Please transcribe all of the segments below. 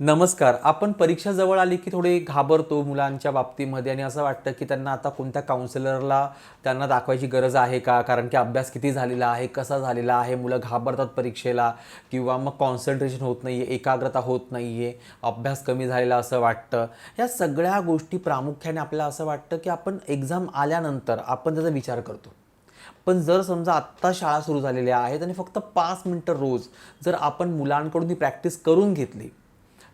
नमस्कार. आपण परीक्षा जवळ आली की थोडे घाबरतो मुलांच्या बाबतीमध्ये आणि असं वाटतं की त्यांना आता कोणत्या काउन्सिलरला त्यांना दाखवायची गरज आहे का? कारण की अभ्यास किती झालेला आहे कसा झालेला आहे मुलं घाबरतात परीक्षेला किंवा मग कॉन्सन्ट्रेशन होत नाही आहे एकाग्रता होत नाही आहे अभ्यास कमी झालेला असं वाटतं. या सगळ्या गोष्टी प्रामुख्याने आपल्याला असं वाटतं की आपण एक्झाम आल्यानंतर आपण त्याचा विचार करतो. पण जर समजा आत्ता शाळा सुरू झालेल्या आहेत आणि फक्त पाच मिनटं रोज जर आपण मुलांकडून ती प्रॅक्टिस करून घेतली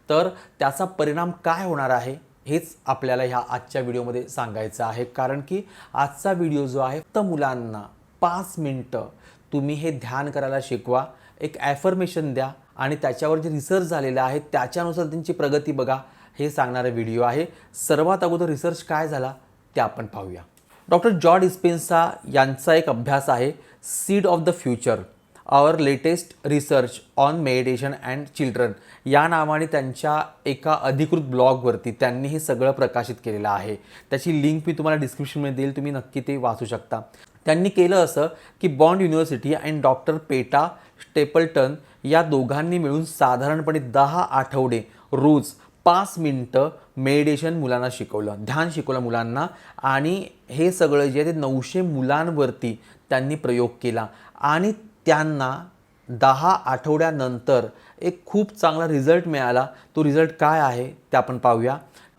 तर त्याचा परिणाम काय होणार आहे हेच आपल्याला ह्या आजच्या व्हिडिओमध्ये सांगायचं आहे. कारण की आजचा व्हिडिओ जो आहे फक्त मुलांना पाच मिनटं तुम्ही हे ध्यान करायला शिकवा एक ॲफर्मेशन द्या आणि त्याच्यावर जे रिसर्च झालेलं आहे त्याच्यानुसार त्यांची प्रगती बघा हे सांगणारा व्हिडिओ आहे. सर्वात अगोदर रिसर्च काय झाला ते आपण पाहूया. डॉक्टर जॉर्ज इस्पेन्सा यांचा एक अभ्यास आहे seed of the future our latest research on meditation and children या नावाने त्यांच्या एका अधिकृत ब्लॉगवरती त्यांनी हे सगळं प्रकाशित केलेलं आहे. त्याची लिंक मी तुम्हाला डिस्क्रिप्शनमध्ये देईल तुम्ही नक्की ते वाचू शकता. त्यांनी केलं असं की Bond University and doctor Peta Stapleton या दोघांनी मिळून साधारणपणे दहा आठवडे रोज पाच मिनटं मेडिटेशन मुलांना शिकवलं ध्यान शिकवलं मुलांना आणि हे सगळं जे आहे ते नऊशे मुलांवरती त्यांनी प्रयोग केला. आणि त्यांना दहा आठवड्यानंतर एक खूप चांगला रिझल्ट मिळाला. तो रिझल्ट काय आहे ते आपण पाहूया.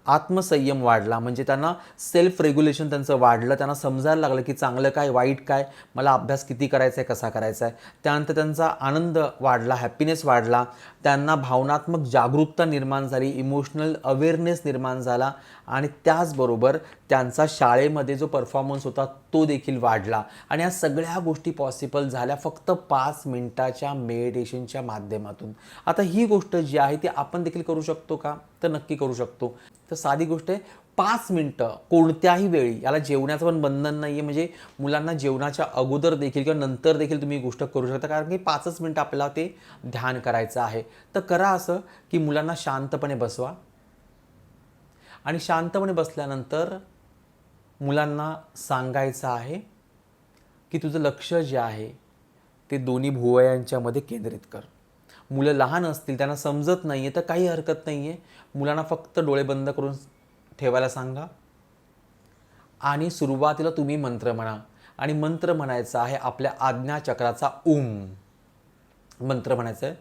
आत्मसंयम वाढला. म्हणजे त्यांना सेल्फ रेग्युलेशन त्यांचं वाढलं. त्यांना समजायला लागलं की चांगलं काय वाईट काय मला अभ्यास किती करायचा आहे कसा करायचा आहे त्यानंतर त्यांचा आनंद वाढला हॅपीनेस वाढला. त्यांना भावनात्मक जागरूकता निर्माण झाली इमोशनल अवेअरनेस निर्माण झाला. आणि त्याचबरोबर त्यांचा शाळेमध्ये जो परफॉर्मन्स होता तो देखील वाढला. आणि या सगळ्या गोष्टी पॉसिबल झाल्या फक्त पाच मिनिटाच्या मेडिटेशनच्या माध्यमातून. आता ही गोष्ट जी आहे ती आपण देखील करू शकतो का? तर नक्की करू शकतो. तर साधी गोष्ट आहे पाच मिनटं कोणत्याही वेळी याला जेवणाचं पण बंधन नाही आहे म्हणजे मुलांना जेवणाच्या अगोदर देखील किंवा नंतर देखील तुम्ही ही गोष्ट करू शकता कारण की पाचच मिनटं आपल्याला ते ध्यान करायचं आहे. तर करा असं की मुलांना शांतपणे बसवा. आणि शांतपणे बसल्यानंतर मुलांना सांगायचं आहे की तुझं लक्ष जे आहे ते दोन्ही भुवयांच्यामध्ये केंद्रित कर. मुलं लहान असतील त्यांना समजत नाही आहे तर काही हरकत नाही आहे मुलांना फक्त डोळे बंद करून ठेवायला सांगा. आणि सुरुवातीला तुम्ही मंत्र म्हणा. आणि मंत्र म्हणायचा आहे आपल्या आज्ञाचक्राचा ओम मंत्र म्हणायचं आहे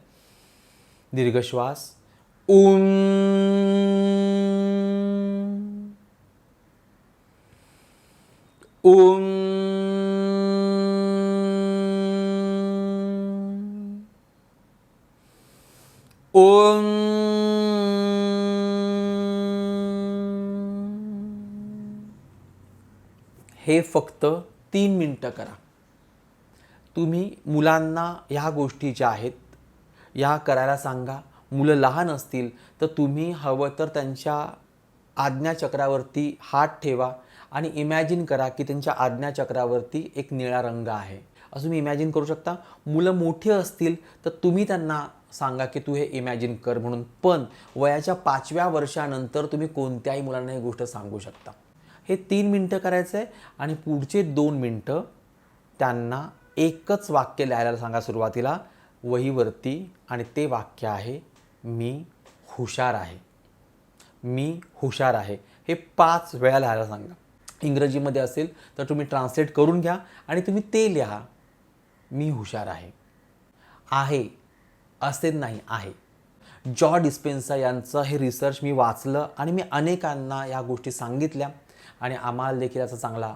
दीर्घ श्वास ओम ओम ओम. हे फक्त तीन मिनटं करा. तुम्ही मुलांना ह्या गोष्टी ज्या आहेत ह्या करायला सांगा. मुलं लहान असतील तर तुम्ही हवं तर त्यांच्या आज्ञाचक्रावरती हात ठेवा आणि इमॅजिन करा की त्यांच्या आज्ञाचक्रावरती एक निळा रंग आहे. असं तुम्ही इमॅजिन करू शकता. मुलं मोठी असतील तर तुम्ही त्यांना सांगा की तू हे इमॅजिन कर म्हणून. पण वयाच्या पाचव्या वर्षानंतर तुम्ही कोणत्याही मुलांना ही गोष्ट सांगू शकता. हे तीन मिनटं करायचं आहे आणि पुढचे दोन मिनटं त्यांना एकच वाक्य लिहायला सांगा सुरुवातीला. वहीवरती आणि ते वाक्य आहे मी हुशार आहे. मी हुशार आहे. हे पाच वेळा लिहायला सांगा. इंग्रजीमध्ये असेल तर तुम्ही ट्रान्सलेट करून घ्या आणि तुम्ही ते लिहा. मी हुशार आहे. आहे असे नाही आहे. जॉ डिस्पेन्सा यांचं हे रिसर्च मी वाचलं आणि मी अनेकांना या गोष्टी सांगितल्या आणि आम्हाला देखील याचा चांगला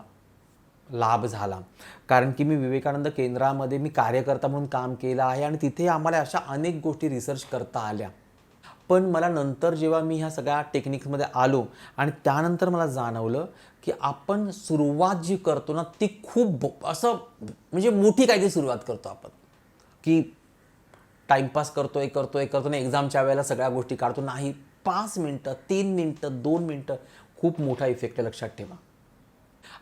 लाभ झाला. कारण की मी विवेकानंद केंद्रामध्ये मी कार्यकर्ता म्हणून काम केलं आहे आणि तिथे आम्हाला अशा अनेक गोष्टी रिसर्च करता आल्या. पण मला नंतर जेव्हा मी ह्या सगळ्या टेक्निक्समध्ये आलो आणि त्यानंतर मला जाणवलं की आपण सुरुवात जी करतो ना ती खूप असं म्हणजे मोठी काहीतरी सुरुवात करतो आपण. की टाईमपास करतो आहे करतो ना एक्झामच्या वेळेला सगळ्या गोष्टी काढतो. नाही पाच मिनटं तीन मिनटं दोन मिनटं खूप मोठा इफेक्ट आहे लक्षात ठेवा.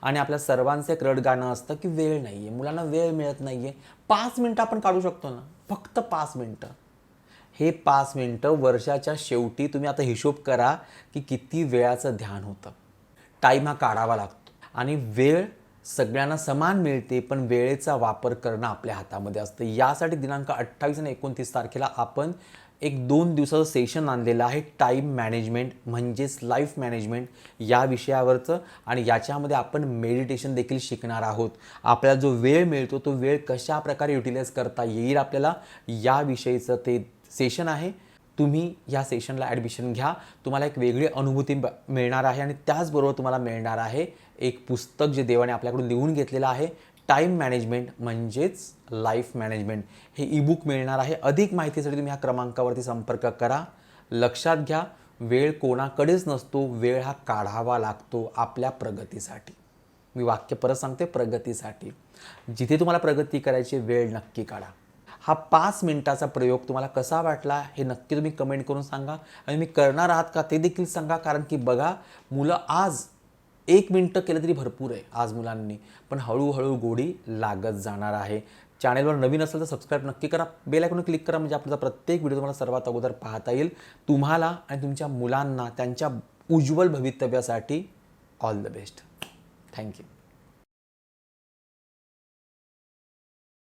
आणि आपल्या सर्वांचं एक रड गाणं असतं की वेळ नाही आहे मुलांना वेळ मिळत नाही आहे पाच मिनटं आपण काढू शकतो ना. फक्त पाच मिनटं. हे पाच मिनटं वर्षाच्या शेवटी तुम्ही आता हिशोब करा की किती वेळाचं ध्यान होतं. टाईम हा काढावा लागतो. आणि वेळ सगळ्यांना समान मिळते पण वेळेचा वापर करणं आपल्या हातामध्ये असतं. यासाठी दिनांक अठ्ठावीस आणि एकोणतीस तारखेला आपण एक दोन दिवसाचं सेशन आणलेलं आहे. टाईम मॅनेजमेंट म्हणजेच लाईफ मॅनेजमेंट या विषयावरचं आणि याच्यामध्ये आपण मेडिटेशन देखील शिकणार आहोत. आपल्याला जो वेळ मिळतो तो वेळ कशा प्रकारे युटिलाइज करता येईल आपल्याला याविषयीचं ते सेशन आहे. तुम्ही या सेशनला ॲडमिशन घ्या. तुम्हाला एक वेगळी अनुभूती ब- मिळणार आहे आणि त्याचबरोबर तुम्हाला मिळणार आहे एक पुस्तक जे देवाने आपल्याकडून लिहून घेतलेलं आहे. टाईम मॅनेजमेंट म्हणजेच लाईफ मॅनेजमेंट. हे ईबुक मिळणार आहे. अधिक माहितीसाठी तुम्ही ह्या क्रमांकावरती संपर्क करा. लक्षात घ्या वेळ कोणाकडेच नसतो. वेळ हा काढावा लागतो आपल्या प्रगतीसाठी. मी वाक्य परत सांगते प्रगतीसाठी. जिथे तुम्हाला प्रगती करायची वेळ नक्की काढा. हा पाच मिनिटाचा प्रयोग तुम्हाला कसा वाटला हे नक्की तुम्ही कमेंट करून सांगा. आणि मी करणार आहात का ते देखील सांगा. कारण की बघा मुलं आज एक मिनटं केलं तरी भरपूर आहे आज मुलांनी. पण हळूहळू गोडी लागत जाणार आहे. चॅनेलवर नवीन असेल तर सबस्क्राईब नक्की करा. बेल आयकॉन क्लिक करा म्हणजे आपला प्रत्येक व्हिडिओ तुम्हाला सर्वात अगोदर पाहता येईल. तुम्हाला आणि तुमच्या मुलांना त्यांच्या उज्ज्वल भवितव्यासाठी all the best thank you